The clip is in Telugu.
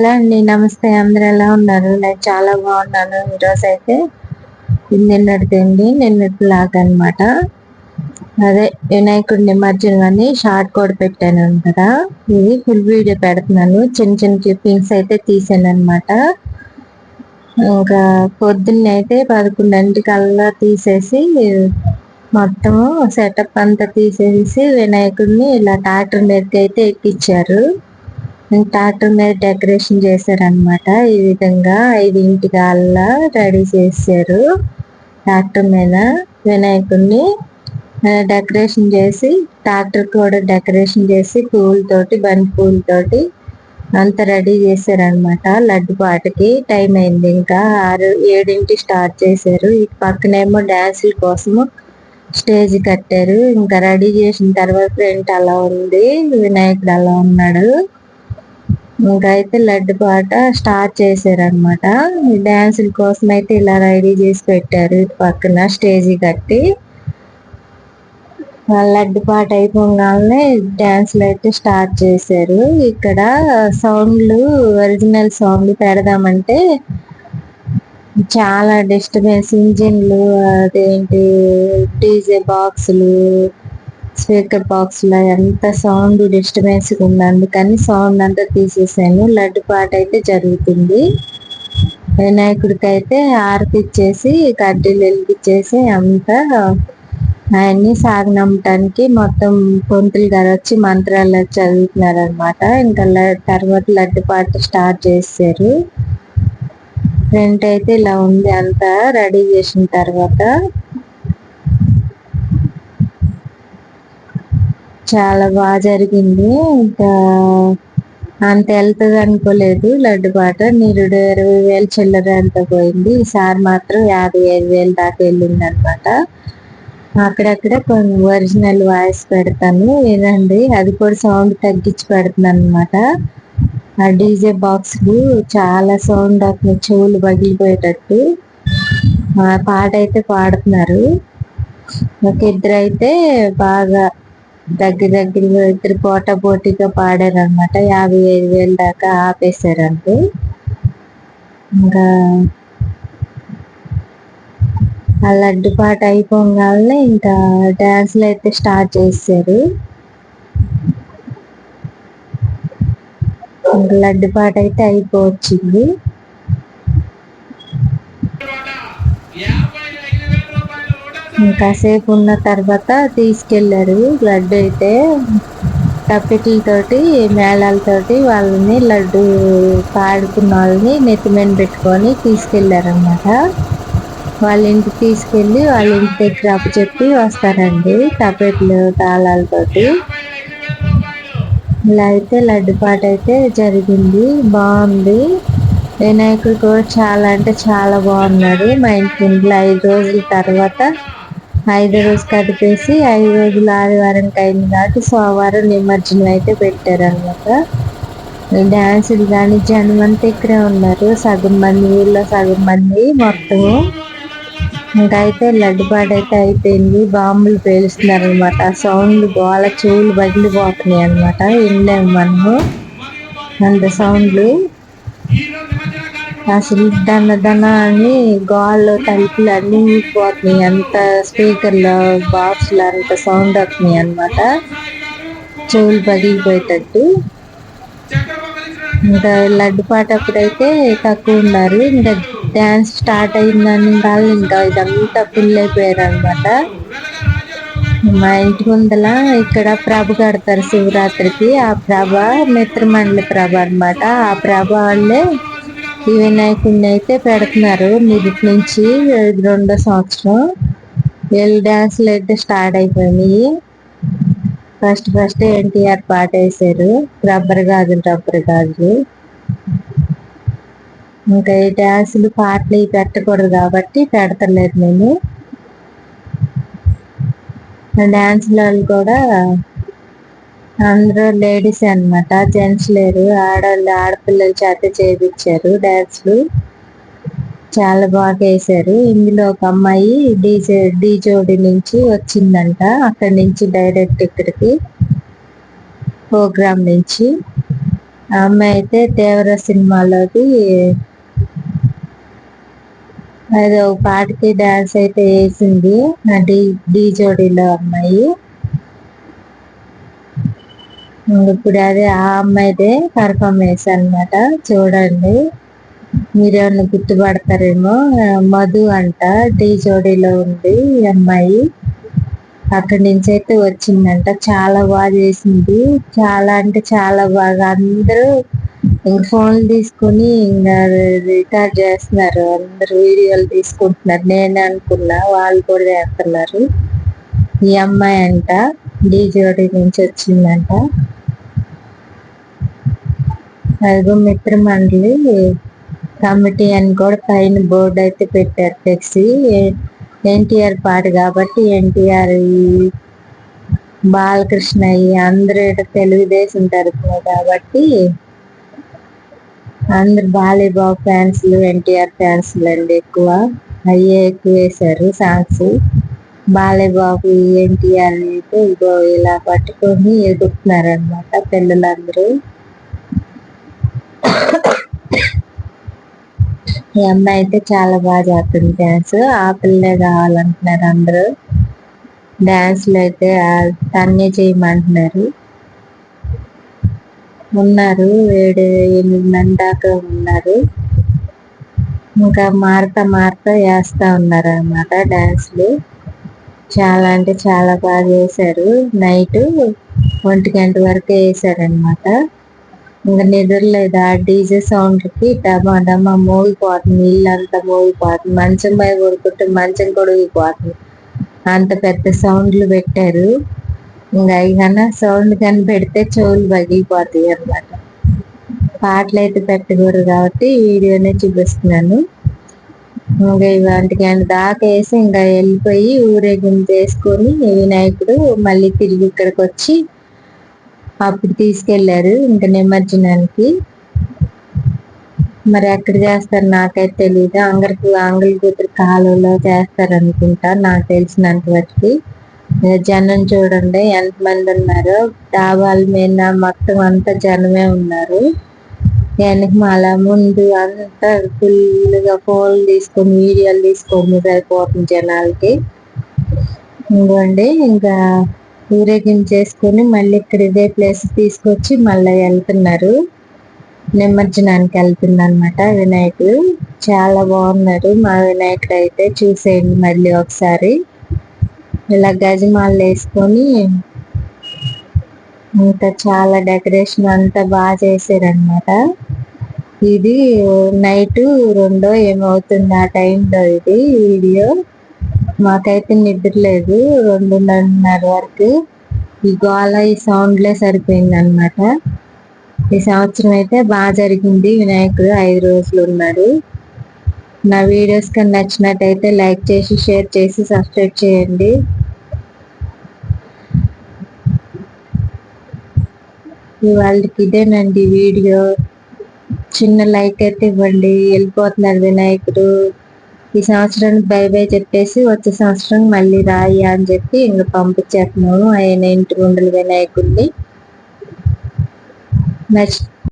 హలో అండి నమస్తే. అందరు ఎలా ఉన్నారు? నేను చాలా బాగున్నాను. ఈరోజు అయితే ఇది నిన్నటిది అండి నిన్నటి లాగ్ అనమాట అదే వినాయకుడి నిమజ్జనం అని షార్ట్ కూడా పెట్టాను కదా. ఇది ఫుల్ వీడియో పెడుతున్నాను. చిన్న చిన్న క్లిప్పింగ్స్ అయితే తీసాను అనమాట ఇంకా పొద్దున్నే అయితే పదకొండింటికల్లా తీసేసి మొత్తం సెటప్ అంతా తీసేసి వినాయకుడిని ఇలా ట్రాక్టర్ మీదకి అయితే ఎక్కిచ్చారు. ట్రాక్టర్ మీద డెకరేషన్ చేశారనమాట ఈ విధంగా ఐదింటికల్లా రెడీ చేశారు. ట్రాక్టర్ మీద వినాయకుడిని డెకరేషన్ చేసి ట్రాక్టర్ కూడా డెకరేషన్ చేసి పూలతోటి బంతి పూలతోటి అంత రెడీ చేశారనమాట లడ్డు పాటకి టైం అయింది. ఇంకా ఆరు ఏడింటి స్టార్ట్ చేశారు. ఇటు పక్కనేమో డ్యాన్సుల కోసము స్టేజ్ కట్టారు. ఇంకా రెడీ చేసిన తర్వాత ఫ్రంట్ అలా ఉంది. వినాయకుడు అలా ఉన్నాడు. ఇంకా అయితే లడ్డు పాట స్టార్ట్ చేశారనమాట డ్యాన్సుల కోసం అయితే ఇలా రెడీ చేసి పెట్టారు ఇటు పక్కన స్టేజీ కట్టి. లడ్డు పాట అయిపోగానే డ్యాన్సులు అయితే స్టార్ట్ చేశారు. ఇక్కడ సౌండ్లు ఒరిజినల్ సౌండ్ పెడదామంటే చాలా డిస్టర్బెన్స్ ఇంజిన్లు అదేంటి డీజే బాక్సులు స్పీకర్ బాక్స్లో ఎంత సౌండ్ డిస్టర్బెన్స్ ఉంది అందుకని సౌండ్ అంతా తీసేసాను. లడ్డు పాట అయితే జరుగుతుంది. వినాయకుడికి అయితే ఆరతి ఇచ్చేసి కడ్డీలు వెలిగించేసి అంతా ఆయన్ని సాగనమ్మటానికి మొత్తం పొంతులు గారు వచ్చి మంత్రాలు చదువుతున్నారు అనమాట ఇంకా తర్వాత లడ్డు పాట స్టార్ట్ చేశారు. ఫ్రంట్ అయితే ఇలా ఉంది అంతా రెడీ చేసిన తర్వాత చాలా బాగా జరిగింది. ఇంకా అంత వెళ్తుంది అనుకోలేదు. లడ్డు పాట నిరుడు ఇరవై వేలు చిల్లర అంత పోయింది. ఈసారి మాత్రం యాభై ఐదు వేలు దాకా వెళ్ళింది అనమాట అక్కడక్కడ కొన్ని ఒరిజినల్ వాయిస్ పెడతాను. ఏదండి? అది కూడా సౌండ్ తగ్గించి పెడతాను అనమాట ఆ డీజే బాక్స్లు చాలా సౌండ్ అవుతుంది చెవులు పగిలిపోయేటట్టు. ఆ పాట అయితే పాడుతున్నారు. ఒక ఇద్దరు అయితే బాగా దగ్గర దగ్గరగా ఇద్దరు పోటా పోటీగా పాడారు అనమాట యాభై ఐదు వేలు దాకా ఆపేశారంటే ఇంకా ఆ లడ్డు పాట అయిపోగానే ఇంకా డాన్స్లు అయితే స్టార్ట్ చేశారు. ఇంకా లడ్డు పాట అయితే అయిపోవచ్చింది. ఇంకాసేపు ఉన్న తర్వాత తీసుకెళ్ళారు లడ్డు అయితే తప్పిట్లతోటి మేళాలతోటి వాళ్ళని లడ్డు పాడుకున్న వాళ్ళని నెత్తిమీద పెట్టుకొని తీసుకెళ్ళారనమాట వాళ్ళ ఇంటికి తీసుకెళ్ళి వాళ్ళ ఇంటి దగ్గర అప్పు చెప్పి వస్తారండి తప్పెట్లు తాళాలతోటి. ఇలా అయితే లడ్డు పాట అయితే జరిగింది. బాగుంది. వినాయకుడు కూడా చాలా అంటే చాలా బాగున్నాడు. మా ఇంటి ఇంట్లో ఐదు రోజుల తర్వాత ఐదో రోజు కదిపేసి ఐదు రోజులు ఆదివారానికి అయింది కాబట్టి సోమవారం నిమజ్జనం అయితే పెట్టారనమాట. డ్యాన్సులు కానీ జనం అంతా ఇక్కడే ఉన్నారు. సగం మంది ఊళ్ళో సగం మంది మొత్తము ఇంకా అయితే లడ్డుపాట అయితే అయిపోయింది. బాంబులు పేలుస్తున్నారు అనమాట సౌండ్ గోళ చెవులు బగిలిపోతున్నాయి అనమాట వినలేము మనము. అంత సౌండ్లు అసలు దన్న దన అని గోళ్ళు తలుపులు అన్ని పోతున్నాయి అంత స్పీకర్లో బాక్స్లు అంత సౌండ్ వస్తున్నాయి అనమాట చెవులు పగిలిపోయేటట్టు. ఇంకా లడ్డు పాట అప్పుడైతే తక్కువ ఉన్నారు. ఇంకా డ్యాన్స్ స్టార్ట్ అయిందని వాళ్ళు ఇంకా ఇదంతా ఫుల్ అయిపోయారు అనమాట మా ఇంటి ముందల ఇక్కడ ప్రభ కడతారు శివరాత్రికి. ఆ ప్రభ మిత్రమండలి ప్రభ అనమాట ఆ ప్రభ వాళ్ళే ఈ వినాయకుడిని అయితే పెడుతున్నారు మీది నుంచి రెండో సంవత్సరం. ఎల్ డాన్స్లు అయితే స్టార్ట్ అయిపోయినాయి. ఫస్ట్ ఫస్ట్ ఎన్టీఆర్ పాట వేసారు రబ్బర్ గాజులు రబ్బర్ గాజులు. ఇంకా ఈ డ్యాన్సులు పాటలు పెట్టకూడదు కాబట్టి పెడతలేదు నేను. డ్యాన్స్లో కూడా అందరూ లేడీస్ అనమాట జెంట్స్ లేరు. ఆడవాళ్ళు ఆడపిల్లల చేత చేయించారు డాన్స్లు చాలా బాగా వేశారు ఇందులో ఒక అమ్మాయి డీజే డీజోడి నుంచి వచ్చిందంట. అక్కడి నుంచి డైరెక్ట్ ఇక్కడికి ప్రోగ్రామ్ నుంచి. ఆ అమ్మాయి అయితే దేవర సినిమాలోది అది ఒక పాటకి డాన్స్ అయితే వేసింది. ఆ డి అమ్మాయి. ఇప్పుడు అదే ఆ అమ్మాయిదే పర్ఫార్మెన్స్ అనమాట చూడండి. మీరేమన్నా గుర్తుపడతారేమో. మధు అంట డీ జోడీలో ఉంది ఈ అమ్మాయి. అక్కడి నుంచి అయితే వచ్చిందంట. చాలా బాగా చేసింది. చాలా అంటే చాలా బాగా. అందరూ ఇంకా ఫోన్లు తీసుకుని ఇంకా రికార్డ్ చేస్తున్నారు. అందరు వీడియోలు తీసుకుంటున్నారు. నేను అనుకున్నా. వాళ్ళు కూడా చేస్తున్నారు. ఈ అమ్మాయి అంట డీ జోడీ నుంచి వచ్చిందంట. అదిగో మిత్ర మండలి కమిటీ అని కూడా పైన బోర్డు అయితే పెట్టారు ఫ్లెక్సీ ఎన్టీఆర్ పాట కాబట్టి ఎన్టీఆర్ బాలకృష్ణ అందరూ తెలుగుదేశం తరఫున కాబట్టి అందరు బాలీబాబు ఫ్యాన్స్లు ఎన్టీఆర్ ఫ్యాన్స్లు అండి ఎక్కువ. అయ్యే ఎక్కువ వేశారు సాంగ్స్ బాలేబాబు ఎన్టీఆర్ అయితే ఇగో ఇలా పట్టుకొని ఎదుగుతున్నారు అనమాట పిల్లలందరూ. ఈ అమ్మాయి అయితే చాలా బాగా చేస్తుంది డ్యాన్స్ ఆ పిల్లే కావాలంటున్నారు అందరూ. డ్యాన్స్లు అయితే తన్నే చేయమంటున్నారు. ఉన్నారు ఏడు ఎనిమిది మంది దాకా ఉన్నారు. ఇంకా మారుతా మారుతా వేస్తా ఉన్నారు అనమాట డ్యాన్స్లు చాలా అంటే చాలా బాగా చేశారు. నైట్ ఒంటి గంట వరకు వేశారనమాట ఇంకా నిద్రలేదు? ఆ డీజే సౌండ్కి డమా డమా మోగిపోతుంది ఇల్లంతా మోగిపోతుంది మంచం పై కొడుకుంటే మంచం కొడిగిపోతుంది అంత పెద్ద సౌండ్లు పెట్టారు. ఇంకా అవి సౌండ్ కానీ పెడితే చెవులు పగిలిపోతాయి అనమాట పాటలు అయితే పెట్టకూడదు కాబట్టి వీడియోనే చూపిస్తున్నాను. ఇంకా ఇవాంటికి దాకా వేసి ఇంకా వెళ్ళిపోయి ఊరేగింపు చేసుకొని వినాయకుడు మళ్ళీ తిరిగి ఇక్కడికి వచ్చి అప్పుడు తీసుకెళ్ళారు ఇంకా నిమజ్జనానికి. మరి ఎక్కడ చేస్తారు నాకైతే తెలియదు అంగరికి అంగలి కూతురు కాలువలో చేస్తారు అనుకుంటా నాకు తెలిసినంత వరకు. జనం చూడండి ఎంతమంది ఉన్నారు. డాబాల మీద మొత్తం అంతా జనమే ఉన్నారు. వెనక మాల ముందు అంతా ఫుల్గా ఫోన్లు తీసుకొని వీడియోలు తీసుకొని సరిపోతుంది జనాలకి. ఇంకోండి ఇంకా ఊరేగించేసుకొని మళ్ళీ ఇక్కడ ఇదే ప్లేస్ తీసుకొచ్చి మళ్ళీ వెళ్తున్నారు. నిమజ్జనానికి వెళ్తుంది అనమాట వినాయకుడు. చాలా బాగున్నారు. మా వినాయకుడు అయితే చూసేయండి మళ్ళీ ఒకసారి. ఇలా గజమాలు వేసుకొని ఇంకా చాలా డెకరేషన్ అంతా బాగా చేశారనమాట ఇది నైట్ రెండో ఏమవుతుంది ఆ టైంలో ఇది వీడియో. మాకైతే నిద్ర లేదు రెండున్నర వరకు. ఈ గోళ ఈ సౌండ్లే సరిపోయింది అనమాట ఈ సంవత్సరం అయితే బాగా జరిగింది. వినాయకుడు ఐదు రోజులు ఉన్నాడు. నా వీడియోస్ కానీ నచ్చినట్టయితే లైక్ చేసి షేర్ చేసి సబ్స్క్రైబ్ చేయండి. ఇవాళకి ఇదేనండి వీడియో. చిన్న లైక్ అయితే ఇవ్వండి. వెళ్ళిపోతున్నారు వినాయకుడు. ఈ సంవత్సరానికి బై బై చెప్పేసి వచ్చే సంవత్సరం మళ్ళీ రాయి అని చెప్పి ఇంకా పంపించేస్తున్నాము ఆయన ఇంటి గుండెలు వినాయకుడిని నెక్స్ట్.